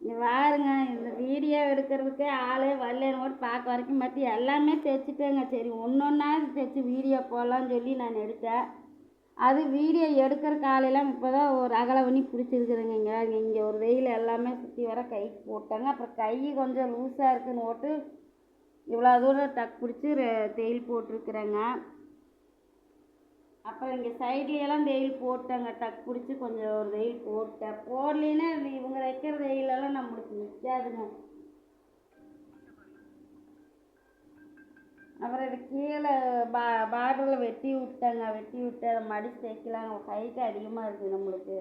இங்க பாருங்க இந்த வீடியோ எடுக்கிறதுக்கு ஆளே வரலன்னு கூட பார்க்க வரைக்கும் மத்தி. எல்லாமே தைச்சிட்டேங்க. சரி ஒன்று ஒன்றா தைச்சி வீடியோ போடலான்னு சொல்லி நான் எடுத்தேன். அது வீடியோ எடுக்கிற காலையெல்லாம் இப்போ தான் ஒரு அகல பண்ணி பிடிச்சிருக்குதுங்க இங்கே இங்கே ஒரு வெயில் எல்லாமே சுற்றி வர கைக்கு போட்டாங்க. அப்புறம் கை கொஞ்சம் லூஸாக இருக்குன்னு போட்டு இவ்வளோ தூரம் டக் பிடிச்சி தையல் போட்டிருக்குறேங்க. அப்புறம் இங்கே சைட்லையெல்லாம் வெயில் போட்டேங்க. டக் பிடிச்சி கொஞ்சம் ஒரு வெயில் போட்டேன். போடலைன்னா இவங்க வைக்கிற வெயிலெல்லாம் நம்மளுக்கு நிற்காதுங்க அப்புறம் இது கீழே பா பார்டரில் வெட்டி விட்டேங்க. வெட்டி விட்டு அதை மடித்து தைக்கலாங்க ஹைட்டு அதிகமாக இருக்குது நம்மளுக்கு.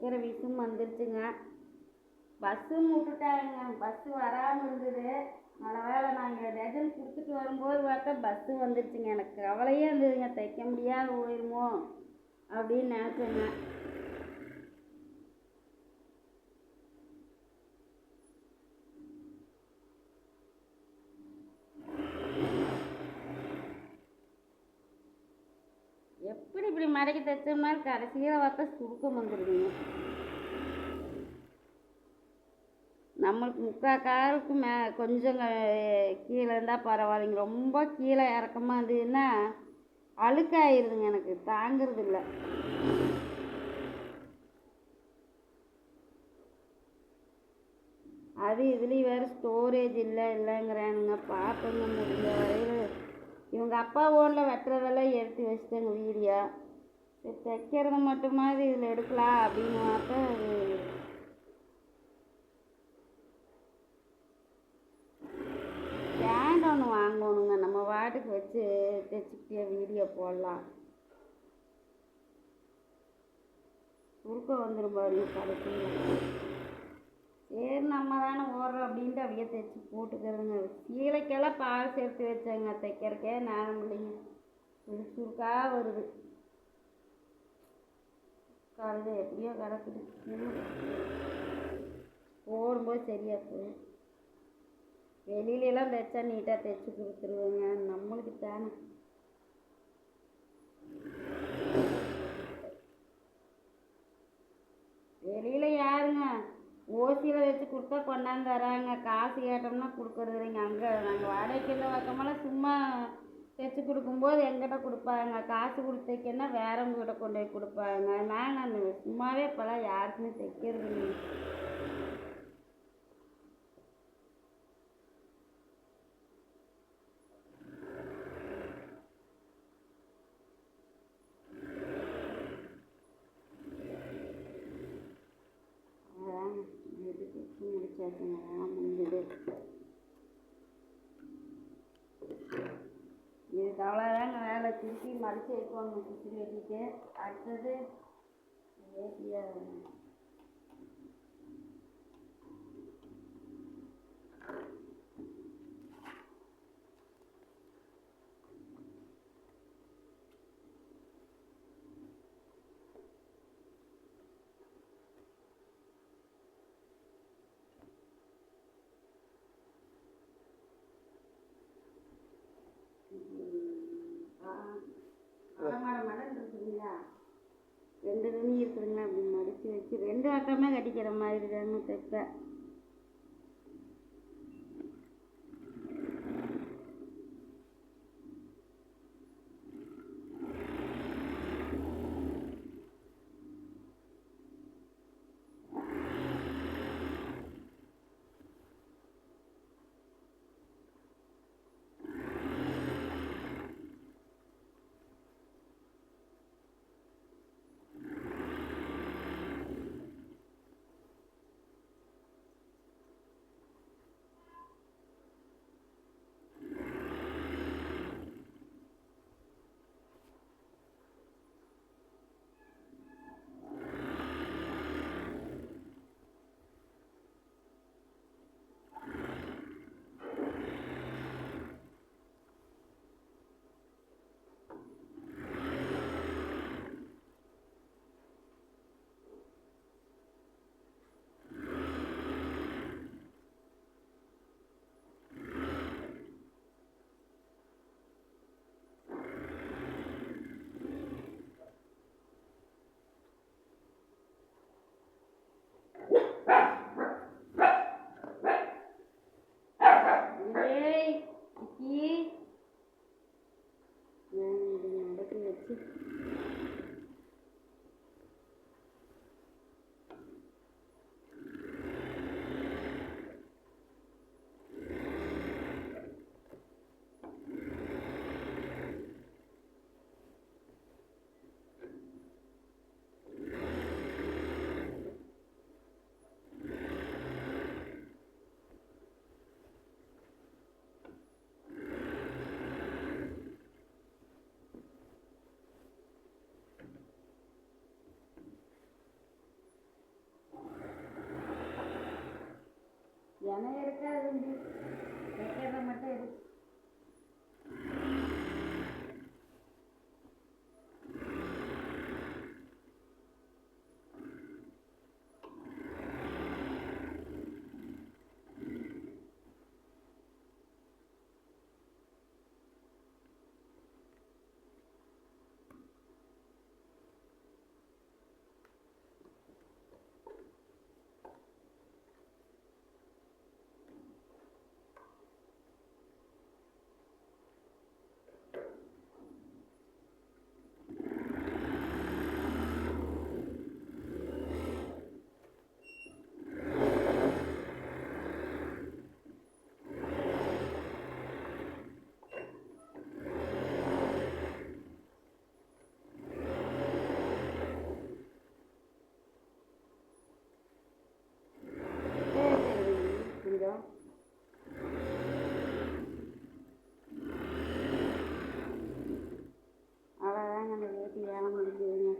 தைக்கிற விஷயம் வந்துருச்சுங்க. பஸ்ஸும் விட்டுட்டாங்க பஸ்ஸு வராமல் இருந்தது. நல்ல வேளை நாங்கள் டஜன் கொடுத்துட்டு வரும்போது பார்த்தா பஸ்ஸு வந்துருச்சுங்க. எனக்கு கவலையே இருந்ததுங்க. தைக்க முடியாது போயிருமோ அப்படின்னு நினச்சேங்க. மடக்கி தைச்ச மாதிரி கடைசியில் பார்த்தா சுருக்கம் வந்துடுதுங்க நம்மளுக்கு முக்கால் காலுக்கு மே கொஞ்சம் கீழே இருந்தால் பரவாயில்லைங்க. ரொம்ப கீழே இறக்கமாக இருந்ததுன்னா அழுக்காயிருதுங்க எனக்கு. தாங்கிறது இல்லை. அது இதுலேயும் வேறு ஸ்டோரேஜ் இல்லை இல்லைங்கிறானுங்க. பார்த்துங்க முடிஞ்ச வரையில். இவங்க அப்பா ஓனில் வெட்டுறதெல்லாம் எடுத்து வச்சுட்டேங்க வீடியோ. சரி தைக்கிறது மட்டுமாவது இதில் எடுக்கலாம் அப்படின்னு பார்த்தா அது ஸ்டாண்ட் ஒன்று வாங்கணுங்க? நம்ம வாட்டுக்கு வச்சு தைச்சிக்கிட்டே வீடியோ போடலாம். சுருக்கம் வந்துடும் பாருங்க கடைக்கு சரி நம்ம தானே ஓடுறோம் அப்படின்ட்டு அப்படியே தைச்சி போட்டுக்கிறதுங்க. கீழைக்கெல்லாம் பால் சேர்த்து வச்சேங்க தைக்கிறக்கே நேரம் இல்லைங்க. சுரு சுருக்காக வருது. காலையில் எப்படியோ கிடக்குது. போடும்போது சரியாக போகும் வெளியிலலாம் தைச்சா நீட்டாக தைச்சி கொடுத்துருவேங்க. நம்மளுக்கு தானே. வெளியில் யாருங்க? ஓசியில் வச்சு கொடுத்தா கொண்டாந்து தராங்க. காசு கேட்டோம்னா கொடுக்கறது இல்லைங்க. அங்கே நாங்கள் வாடகைக்கு இந்த பக்கமெல்லாம் சும்மா தைச்சி கொடுக்கும்போது எங்கிட்ட கொடுப்பாங்க. காசு கொடுத்து தைக்கன்னா வேறவங்க கிட்ட கொண்டு போய் கொடுப்பாங்க. நாங்கள் நான் சும்மாவே இப்போல்லாம் யாருக்குமே தைக்கிறது இல்லை முடிச்சாச்சுங்க? முடிஞ்சது. Türkiye Marke Ekonomik Süreci'de arttırdı ve yararlandı. வச்சு பக்கமே கட்டிக்கிற மாதிரி தாங்க தைப்பேன் என எடுக்காது தம்பி வைக்கிறத மட்டும் எடு சரி சரி கொஞ்சம் அவ்வளோதாங்க அந்த வேட்டி வேலை முடிஞ்சுதுங்க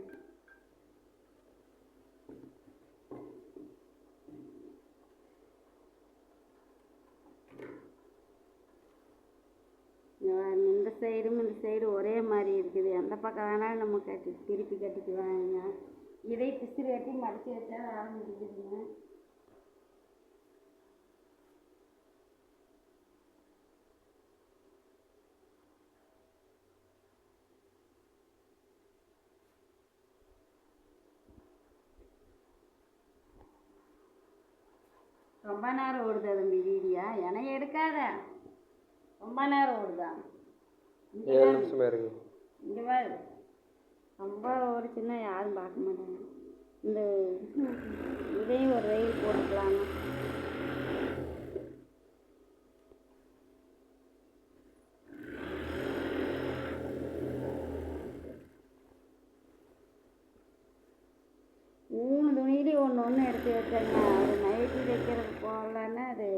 இங்க இந்த சைடும் இந்த சைடு ஒரே மாதிரி இருக்குது. எந்த பக்கம் வேணாலும் நம்ம கட்டி திருப்பி கட்டிக்குவாங்க. இதை பிசிறு கட்டி மடிச்சு வச்சா வேலை ரொம்ப நேரம் ஓடுது தம்பி வீடியா. என எடுக்காத. ரொம்ப நேரம் ஓடுதான் ஏழு பாரு. நிமிஷமா இருங்க. இங்க பாரு ரொம்ப ஓடிச்சுன்னா யாரும் பார்க்க மாட்டாங்க. இந்த இதையும் ஒரு ரயில் போட்டுக்கலாமா? மூணு துணியிலையும் ஒன்று ஒன்று எடுத்து வச்சேங்க அது நைட்டி தைக்கிறது போகலன்னா அது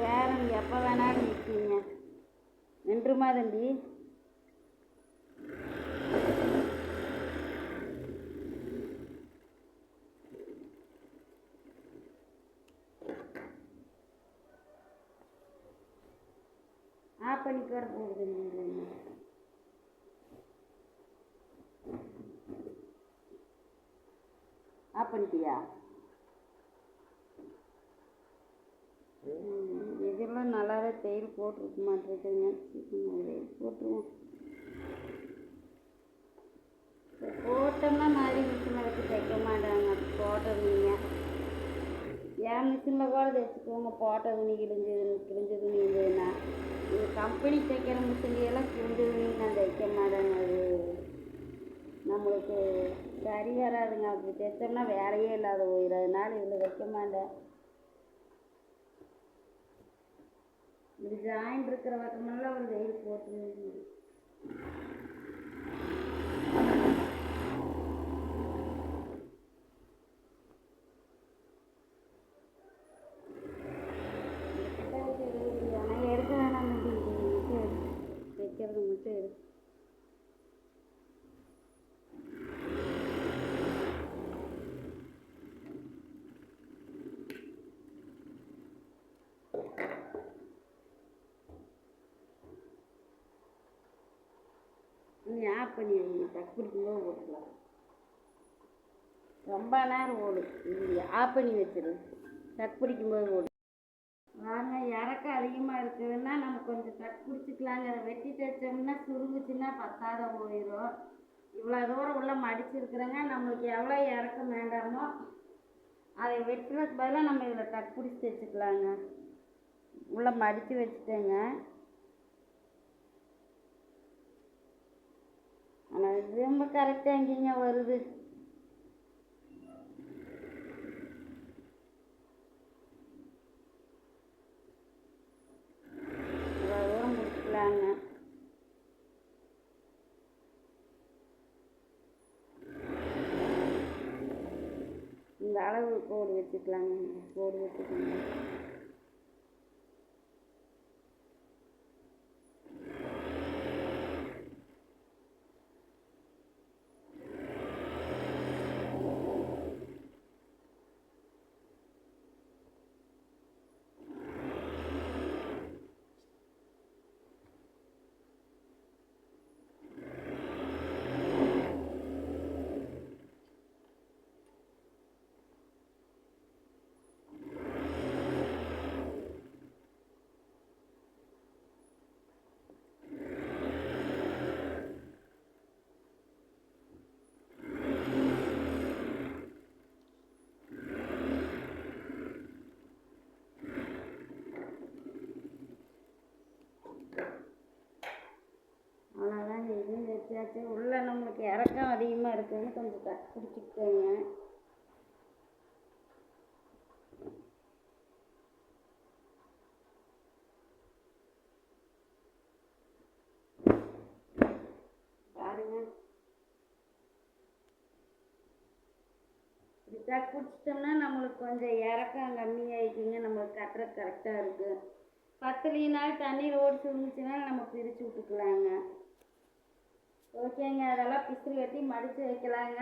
வேற எப்போ வேணாலும் நிற்கிங்க நின்றுமா தம்பி? ஆஃப் பண்ணிக்கு வர போகுது ஆஃப் பண்ணிட்டியா தையல் போட்டிருக்க மாட்டேங்குதுங்க போட்டுருவோம் போட்டோம்னா மாதிரி மிஷினை வச்சு தைக்க மாட்டாங்க. அது போட்ட துணிங்க. என் மிஷினில் கூட தைச்சுக்கோங்க போட்ட துணி கிழிஞ்சது கிழிஞ்ச துணி இருந்ததுன்னா இது கம்பெனி தைக்கிற மிஷினியெல்லாம் கிழிஞ்ச துணி நான் தைக்க மாட்டேங்க அது. நம்மளுக்கு சரி வராதுங்க அப்படி தைச்சோம்னா வேலையே இல்லாத போயிடும். அதனால இதில் வைக்க மாட்டேன். இது ஜாயின் இருக்கிற பக்கமெல்லாம் ஒரு வெயில் போட்டு நீ ஆஃப் பண்ணி வைங்க டக் பிடிக்கும்போது போட்டுக்கலாம். ரொம்ப நேரம் ஓடும் இது ஆஃப் பண்ணி வச்சிரு. டக் பிடிக்கும்போது ஓடும் வாங்க இறக்கம் அதிகமாக இருக்குதுன்னா நம்ம கொஞ்சம் டக் பிடிச்சிக்கலாங்க அதை வெட்டி தைச்சோம்னா சுருங்குச்சுன்னா பத்தாத போயிடும் இவ்வளோ தூரம் உள்ள மடிச்சிருக்கிறேங்க நம்மளுக்கு எவ்வளோ இறக்கம் வேண்டாமோ அதை வெட்டுறதுக்கு பதிலாக நம்ம இதில் டக் பிடிச்சி தைச்சிக்கலாங்க. உள்ளே மடித்து வச்சுட்டேங்க. ஆனால் ரொம்ப கரெக்டாக எங்கேங்க வருது. முடிச்சுக்கலாங்க. இந்த அளவு கோடு வச்சுக்கலாங்க. கோடு வச்சுக்கோங்க. பிடிச்சாச்சு உள்ளே நம்மளுக்கு இறக்கம் அதிகமாக இருக்குதுன்னு கொஞ்சம் க பிடிச்சிக்கிட்டேங்க. பாருங்க. இப்படி நம்மளுக்கு கொஞ்சம் இறக்கம் கம்மியாயிக்குங்க. நம்மளுக்கு கட்டுறது கரெக்டாக இருக்குது பத்துலினாலும் தண்ணீர் ஓடிச்சு இருந்துச்சுன்னா நம்ம பிரித்து விட்டுக்கலாங்க. ஓகேங்க அதெல்லாம் பிசிறு கட்டி மடித்து வைக்கலாங்க.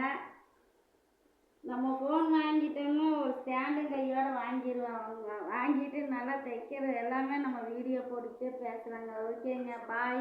நம்ம ஃபோன் வாங்கிட்டோம்னா ஒரு ஸ்டாண்டும் கையோட வாங்கிடுவாங்க வாங்கிட்டு நல்லா தைக்கிறது எல்லாமே நம்ம வீடியோ போட்டுக்கிட்டே பேசலாங்க. ஓகேங்க பாய்